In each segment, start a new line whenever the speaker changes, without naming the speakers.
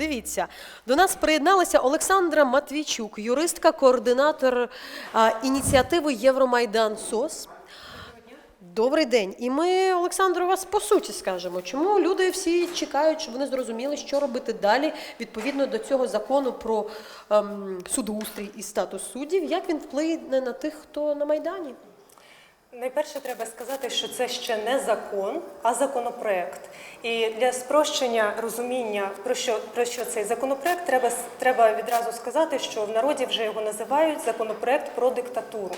Дивіться, до нас приєдналася Олександра Матвійчук, юристка, координатор а, ініціативи Євромайдан СОС. Добрий день. І ми, Олександру, вас по суті скажемо, чому люди всі чекають, щоб вони зрозуміли, що робити далі відповідно до цього закону про ем, судоустрій і статус суддів, як він вплине на тих, хто на Майдані.
Найперше треба сказати, що це ще не закон, а законопроект. І для спрощення розуміння про що про що цей законопроект, треба треба відразу сказати, що в народі вже його називають законопроект про диктатуру.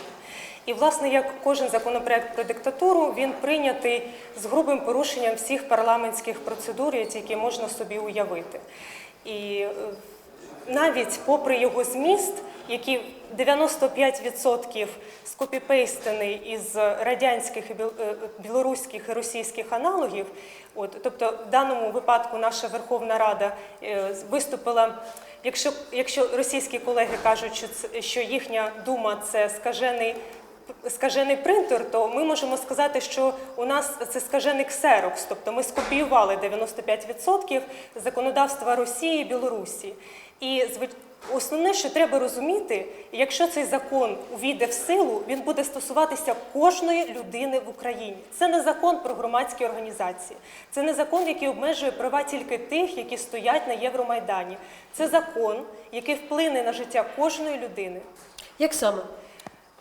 І, власне, як кожен законопроект про диктатуру, він прийнятий з грубим порушенням всіх парламентських процедур, які можна собі уявити. І е, навіть попри його зміст, який 95% скопіпейстений із радянських, е, білоруських і російських аналогів, от, тобто в даному випадку наша Верховна Рада е, виступила. Якщо, якщо російські колеги кажуть, що, це, що їхня дума це скажений скажений принтер, то ми можемо сказати, що у нас це скажений ксерокс, тобто ми скопіювали 95% законодавства Росії і Білорусі. І основне, що треба розуміти, якщо цей закон увійде в силу, він буде стосуватися кожної людини в Україні. Це не закон про громадські організації, це не закон, який обмежує права тільки тих, які стоять на Євромайдані. Це закон, який вплине на життя кожної людини.
Як саме?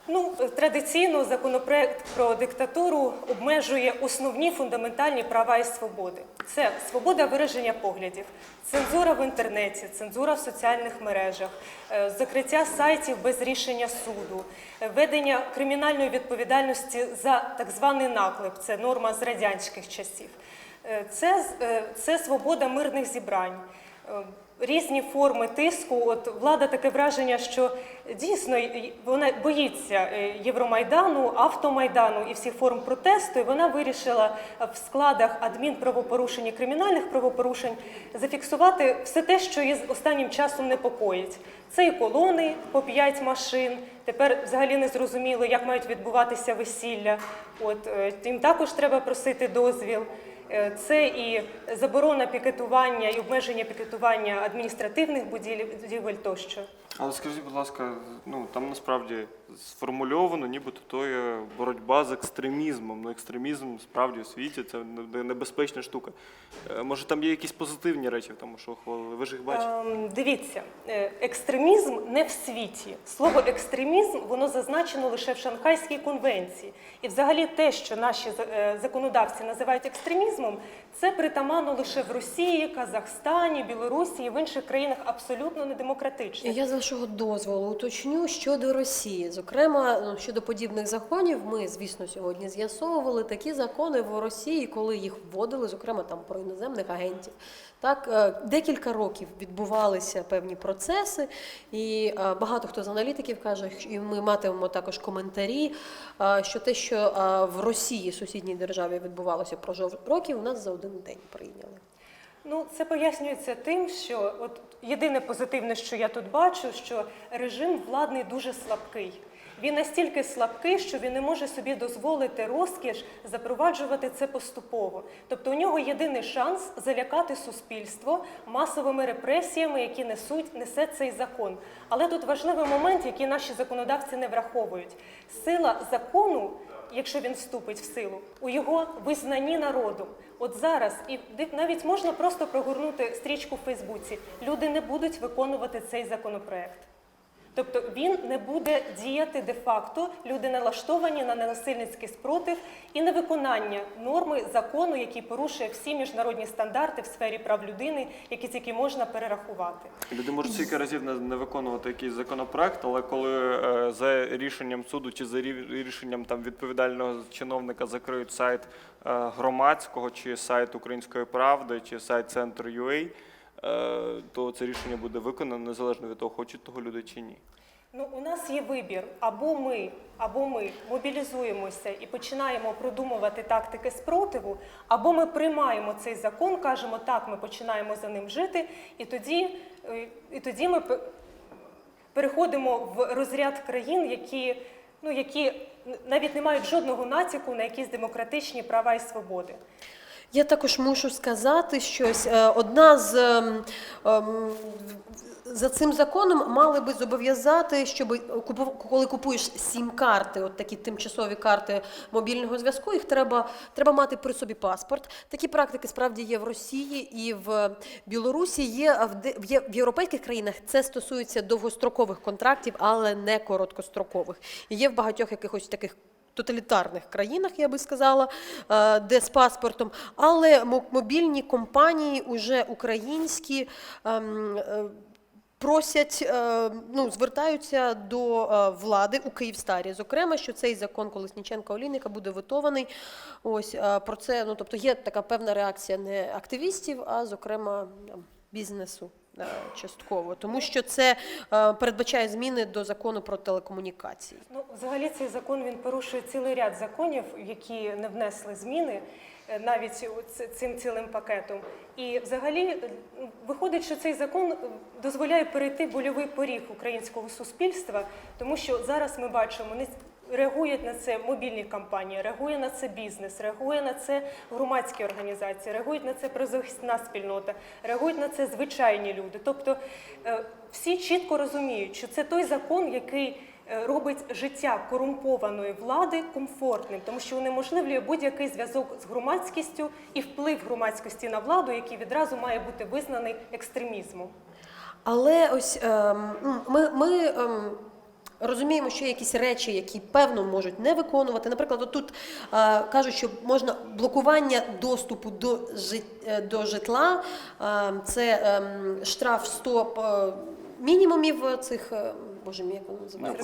Ну, традиційно законопроект про диктатуру обмежує основні фундаментальні права і свободи. Це свобода вираження поглядів, цензура в інтернеті, цензура в соціальних мережах, е, закриття сайтів без рішення суду, е, ведення кримінальної відповідальності за так званий наклеп. Це норма з радянських часів. Е, Це, це свобода мирних зібрань. Різні форми тиску. От влада таке враження, що дійсно вона боїться е, Євромайдану, автомайдану і всіх форм протесту. І вона вирішила в складах адмінправопорушень і кримінальних правопорушень зафіксувати все те, що її останнім часом непокоїть. Це і колони по п'ять машин. Тепер взагалі не зрозуміло, як мають відбуватися весілля. От е, їм також треба просити дозвіл. Е, Це і заборона пікетування і обмеження пікетування адміністративних будівель будівель тощо.
Але скажіть, будь ласка, ну там насправді сформульовано, нібито то є боротьба з екстремізмом. Ну, екстремізм справді у світі це небезпечна штука. Е, Може, там є якісь позитивні речі тому, що ухвалили? Ви ж їх бачите?
Ем, Дивіться, е, екстремізм не в світі. Слово екстремізм воно зазначено лише в Шанхайській конвенції. І взагалі те, що наші е, законодавці називають екстремізмом, це притаманно лише в Росії, Казахстані, Білорусі і в інших країнах абсолютно недемократичних.
Я з вашого дозволу уточню щодо Росії. Зокрема, ну, щодо подібних законів, ми, звісно, сьогодні з'ясовували такі закони в Росії, коли їх вводили, зокрема там про іноземних агентів. Так, е, декілька років відбувалися певні процеси, і е, багато хто з аналітиків каже, і ми матимемо також коментарі, е, що те, що в Росії, сусідній державі, відбувалося протягом років, у нас за один день прийняли.
Ну, це пояснюється тим, що от єдине позитивне, що я тут бачу, що режим владний дуже слабкий. Він настільки слабкий, що він не може собі дозволити розкіш запроваджувати це поступово. Тобто у нього єдиний шанс залякати суспільство масовими репресіями, які несуть несе цей закон. Але тут важливий момент, який наші законодавці не враховують. Сила закону якщо він вступить в силу, у його визнанні народом. От зараз, і навіть можна просто прогорнути стрічку в Фейсбуці. Люди не будуть виконувати цей законопроект. Тобто він не буде діяти де-факто, люди налаштовані на ненасильницький спротив і невиконання норми закону, який порушує всі міжнародні стандарти в сфері прав людини, які тільки можна перерахувати.
Люди можуть стільки разів не, виконувати якийсь законопроект, але коли е, за рішенням суду чи за рішенням там відповідального чиновника закриють сайт е, громадського, чи сайт Української правди, чи сайт Центр.UA, е, то це рішення буде виконано незалежно від того, хочуть того люди чи ні.
Ну, у нас є вибір або ми, або ми мобілізуємося і починаємо продумувати тактики спротиву, або ми приймаємо цей закон, кажемо, так, ми починаємо за ним жити, і тоді, е, і тоді ми переходимо в розряд країн, які, ну, які навіть не мають жодного натяку на якісь демократичні права і свободи.
Я також мушу сказати щось. Е, Одна з ем, ем, за цим законом мали би зобов'язати, щоб коли купуєш сім-карти, от такі тимчасові карти мобільного зв'язку, їх треба, треба мати при собі паспорт. Такі практики справді є в Росії і в Білорусі. Є в є- в європейських країнах. Це стосується довгострокових контрактів, але не короткострокових. Є в багатьох якихось таких тоталітарних країнах, я би сказала, е, де з паспортом, але мо- мобільні компанії уже українські. ем, е, Просять, е, ну, звертаються до влади у Київстарі. Зокрема, що цей закон Колесніченка Олійника буде витований. Ось про це. Ну тобто є така певна реакція не активістів, а зокрема бізнесу частково, тому що це е, передбачає зміни до закону про телекомунікації.
Ну, взагалі цей закон він порушує цілий ряд законів, які не внесли зміни е, навіть цим цілим пакетом. І взагалі е, виходить, що цей закон е, дозволяє перейти больовий поріг українського суспільства, тому що зараз ми бачимо реагують на це мобільні компанії, реагує на це бізнес, реагує на це громадські організації, реагують на це правозахисна спільнота, реагують на це звичайні люди. Тобто е, всі чітко розуміють, що це той закон, який е, робить життя корумпованої влади комфортним, тому що унеможливлює будь-який зв'язок з громадськістю і вплив громадськості на владу, який відразу має бути визнаний екстремізмом.
Але ось ем, ми, ми ем, розуміємо, що є якісь речі, які певно можуть не виконувати. Наприклад, тут е, кажуть, що можна блокування доступу до, жит, е, до житла, е, це е, штраф 100 е, мінімумів цих. е, Боже мій, як воно називається?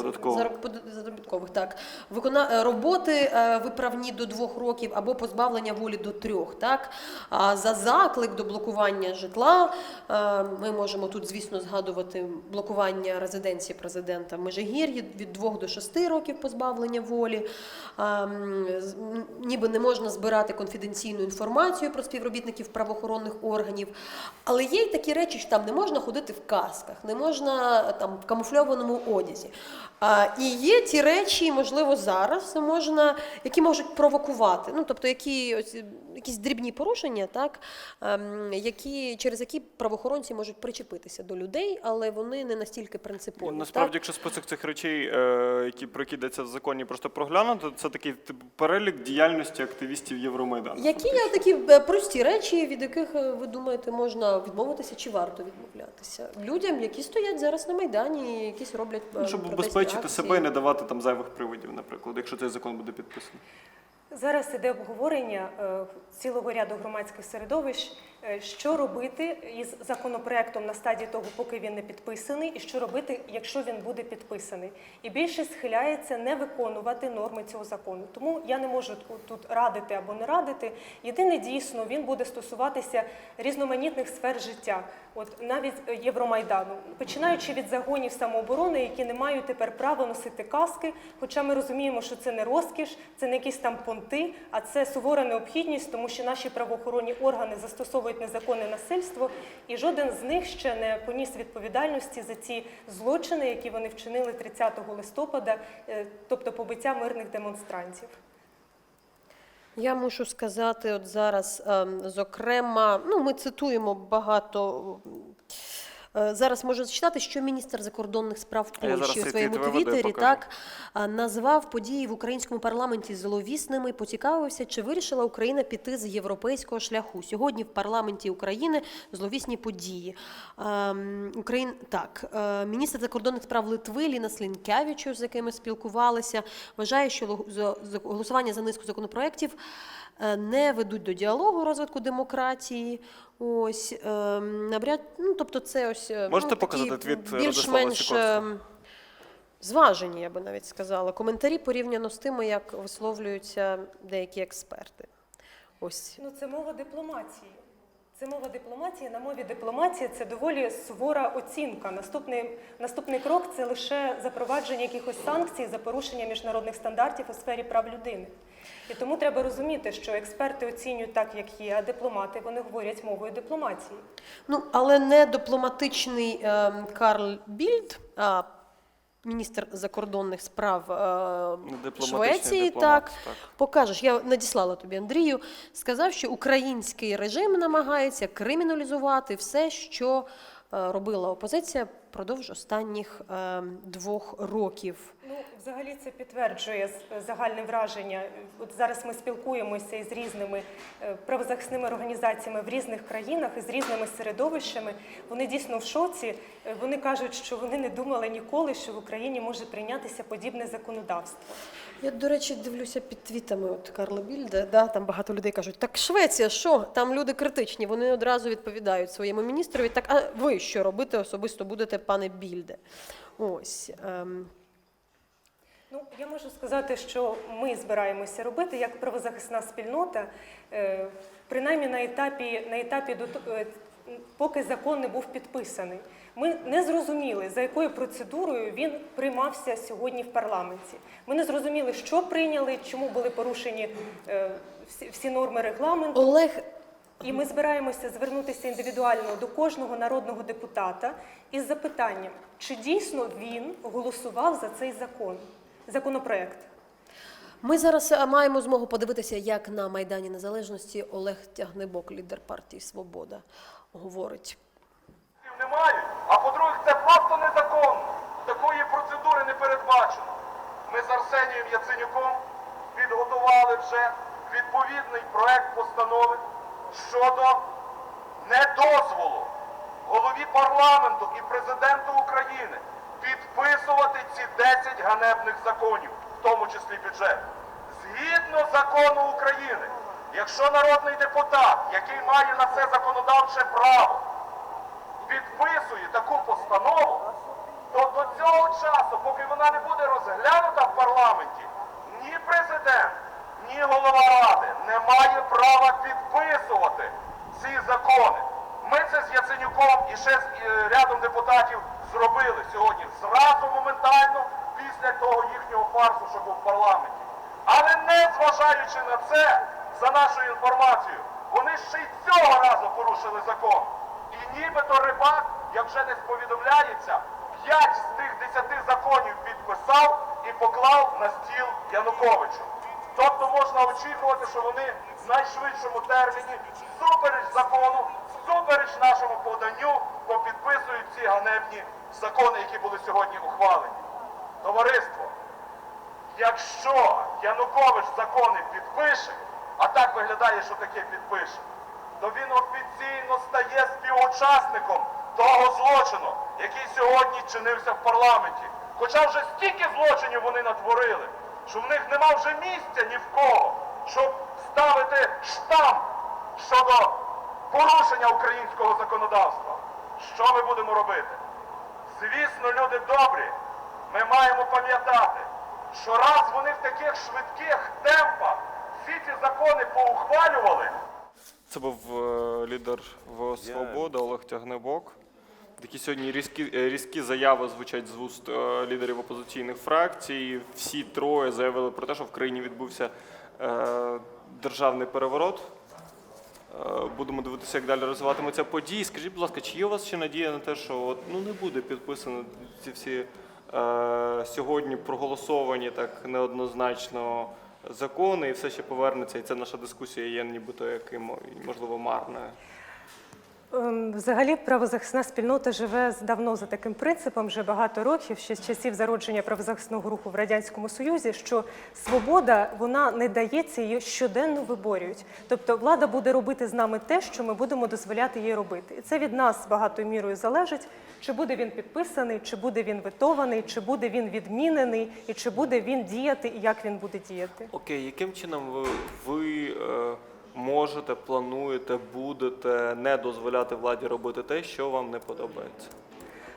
Под- заробіткових, так. Викона... е, Роботи е, виправні до двох років або позбавлення волі до трьох. Так? А за заклик до блокування житла е, ми можемо тут, звісно, згадувати блокування резиденції президента Межигір'ї від двох до шести років позбавлення волі. Е, м, з- м, Ніби не можна збирати конфіденційну інформацію про співробітників правоохоронних органів. Але є й такі речі, що там не можна ходити в касках, не можна там в камуфльованому одязі. А, і є ті речі, можливо, зараз можна, які можуть провокувати. Ну, тобто, які ось якісь дрібні порушення, так, ем, які, через які правоохоронці можуть причепитися до людей, але вони не настільки принципові.
Насправді,
так?
якщо список цих речей, е, які про які в законі, просто проглянути, це такий типу, перелік діяльності активістів Євромайдану.
Які є такі е, прості речі, від яких е, ви думаєте, можна відмовитися чи варто відмовлятися людям, які стоять зараз на майдані, якісь роблять
Ну, щоб
протестні
убезпечити себе і не давати там зайвих приводів, наприклад, якщо цей закон буде підписаний.
Зараз іде обговорення е, цілого ряду громадських середовищ, що робити із законопроектом на стадії того, поки він не підписаний, і що робити, якщо він буде підписаний. І більшість схиляється не виконувати норми цього закону. Тому я не можу тут- тут радити або не радити. Єдине дійсно він буде стосуватися різноманітних сфер життя, от навіть е, Євромайдану, починаючи від загонів самооборони, які не мають тепер права носити каски. Хоча ми розуміємо, що це не розкіш, це не якісь там понти, а це сувора необхідність, тому що наші правоохоронні органи застосовують незаконне насильство, і жоден з них ще не поніс відповідальності за ці злочини, які вони вчинили 30 листопада, е, тобто побиття мирних демонстрантів.
Я мушу сказати, от зараз, ем, зокрема, ну ми цитуємо багато. Е, Зараз можу зачитати, що міністр закордонних справ Польщі у своєму
твіт
твіттері так назвав події в українському парламенті зловісними. Поцікавився, чи вирішила Україна піти з європейського шляху. Сьогодні в парламенті України зловісні події. Ем, Україн так, е, міністр закордонних справ Литви Ліна Слінкявічу, з яким ми спілкувалися, вважає, що голосування за низку законопроєктів е, не ведуть до діалогу розвитку демократії. Ось ем, навряд, ну тобто, це ось е,
Можете
ну,
показати
такі
твіт
більш-менш зважені, я би навіть сказала. Коментарі порівняно з тими, як висловлюються деякі експерти. Ось
Ну, це мова дипломатії. Це мова дипломатії. На мові дипломатії це доволі сувора оцінка. Наступний, наступний крок це лише запровадження якихось санкцій за порушення міжнародних стандартів у сфері прав людини. І тому треба розуміти, що експерти оцінюють так, як є, а дипломати вони говорять мовою дипломатії.
Ну, але не дипломатичний ем, Карл Більд, а міністр закордонних справ е, Швеції,
дипломат,
так,
так.
покажеш. Я надіслала тобі Андрію. Сказав, що український режим намагається криміналізувати все, що е, робила опозиція впродовж останніх е, двох років.
Ну, взагалі це підтверджує з- загальне враження. От зараз ми спілкуємося із різними е, правозахисними організаціями в різних країнах із різними середовищами. Вони дійсно в шоці. Е, Вони кажуть, що вони не думали ніколи, що в Україні може прийнятися подібне законодавство.
Я, до речі, дивлюся під твітами от Карла Більда. Да, там багато людей кажуть, так Швеція, що? Там люди критичні. Вони одразу відповідають своєму міністрові. Так, а ви що робити особисто будете, пане Більде? Ось. Ем,
Ну, я можу сказати, що ми збираємося робити як правозахисна спільнота, е, принаймні на етапі, на етапі е, поки закон не був підписаний. Ми не зрозуміли, за якою процедурою він приймався сьогодні в парламенті. Ми не зрозуміли, що прийняли, чому були порушені е, всі, всі норми регламенту.
Олег
І ми збираємося звернутися індивідуально до кожного народного депутата із запитанням, чи дійсно він голосував за цей закон, законопроект.
Ми зараз е, маємо змогу подивитися, як на Майдані Незалежності Олег Тягнебок, лідер партії Свобода, говорить.
не мають. А по-друге, це просто незаконно. Такої процедури не передбачено. Ми з Арсенієм Яценюком підготували вже відповідний проект постанови щодо недозволу голові парламенту і президенту України підписувати ці 10 ганебних законів, в тому числі бюджет. Згідно закону України, якщо народний депутат, який має на це законодавче право, підписує таку постанову, то до цього часу, поки вона не буде розглянута в парламенті, ні президент, ні голова ради не має права підписувати ці закони. Ми це з Яценюком і ще з е, рядом депутатів зробили сьогодні зразу моментально після того їхнього фарсу, що був в парламенті. Але не зважаючи на це, за нашою інформацією, вони ще й цього разу порушили закон. І нібито рибак, як вже не повідомляється, п'ять з тих десяти законів підписав і поклав на стіл Януковичу. Тобто можна очікувати, що вони в найшвидшому терміні, всупереч закону, всупереч нашому поданню, попідписують ці ганебні закони, які були сьогодні ухвалені. Товариство, якщо Янукович закони підпише, а так виглядає, що таке підпише, то він офіційно стає співучасником того злочину, який сьогодні чинився в парламенті. Хоча вже стільки злочинів вони натворили, що в них нема вже місця ні в кого, щоб ставити штамп щодо порушення українського законодавства. Що ми будемо робити? Звісно, люди добрі, ми маємо пам'ятати, що раз вони в таких швидких темпах всі ці закони поухвалювали,
Це був е, лідер ВО Свобода Олег Тягнебок. Такі сьогодні різкі, е, різкі заяви звучать з вуст е, лідерів опозиційних фракцій. Всі троє заявили про те, що в країні відбувся е, державний переворот. Е, Будемо дивитися, як далі розвиватимуться події. Скажіть, будь ласка, чи є у вас ще надія на те, що от, ну, не буде підписано ці всі е, сьогодні проголосовані так неоднозначно закони, і все ще повернеться, і ця наша дискусія є нібито яким, можливо, марною?
Ем, Взагалі, правозахисна спільнота живе давно за таким принципом, вже багато років, ще з часів зародження правозахисного руху в радянському союзі, що свобода вона не дається, її щоденно виборюють. Тобто влада буде робити з нами те, що ми будемо дозволяти їй робити. І це від нас багатою мірою залежить, чи буде він підписаний, чи буде він ветований, чи буде він відмінений, і чи буде він діяти, і як він буде діяти.
Окей, яким чином ви, ви е, можете, плануєте, будете не дозволяти владі робити те, що вам не подобається?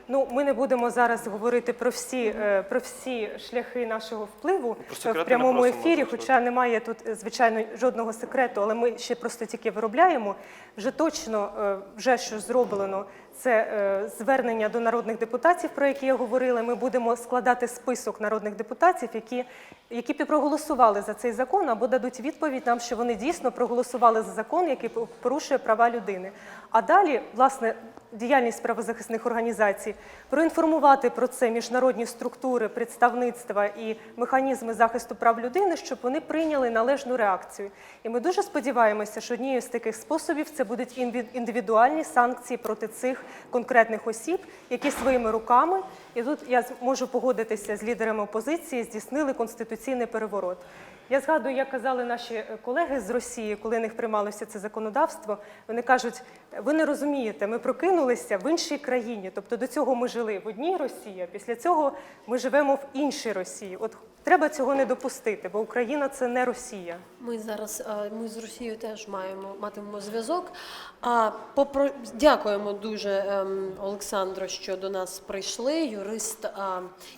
Ну, ми не будемо зараз говорити про всі, е, про всі шляхи нашого впливу
про
е, в прямому ефірі, хоча немає тут, е, звичайно, жодного секрету, але ми ще просто тільки виробляємо. Вже точно, вже що зроблено, це е, звернення до народних депутатів, про які я говорила. Ми будемо складати список народних депутатів, які, які проголосували за цей закон або дадуть відповідь нам, що вони дійсно проголосували за закон, який порушує права людини. А далі, власне, діяльність правозахисних організацій, проінформувати про це міжнародні структури, представництва і механізми захисту прав людини, щоб вони прийняли належну реакцію. І ми дуже сподіваємося, що однією з таких способів це будуть індивідуальні санкції проти цих конкретних осіб, які своїми руками, і тут я можу погодитися з лідерами опозиції, здійснили конституційний переворот. Я згадую, як казали наші е, колеги з Росії, коли них приймалося це законодавство. Вони кажуть: ви не розумієте, ми прокинулися в іншій країні. Тобто до цього ми жили в одній Росії, а після цього ми живемо в іншій Росії. От треба цього не допустити, бо Україна це не Росія.
Ми зараз е, ми з Росією теж маємо матимемо зв'язок. А попро... дякуємо дуже ем, Олександру, що до нас прийшли. Юрист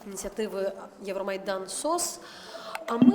ініціативи Євромайдан СОС. А ми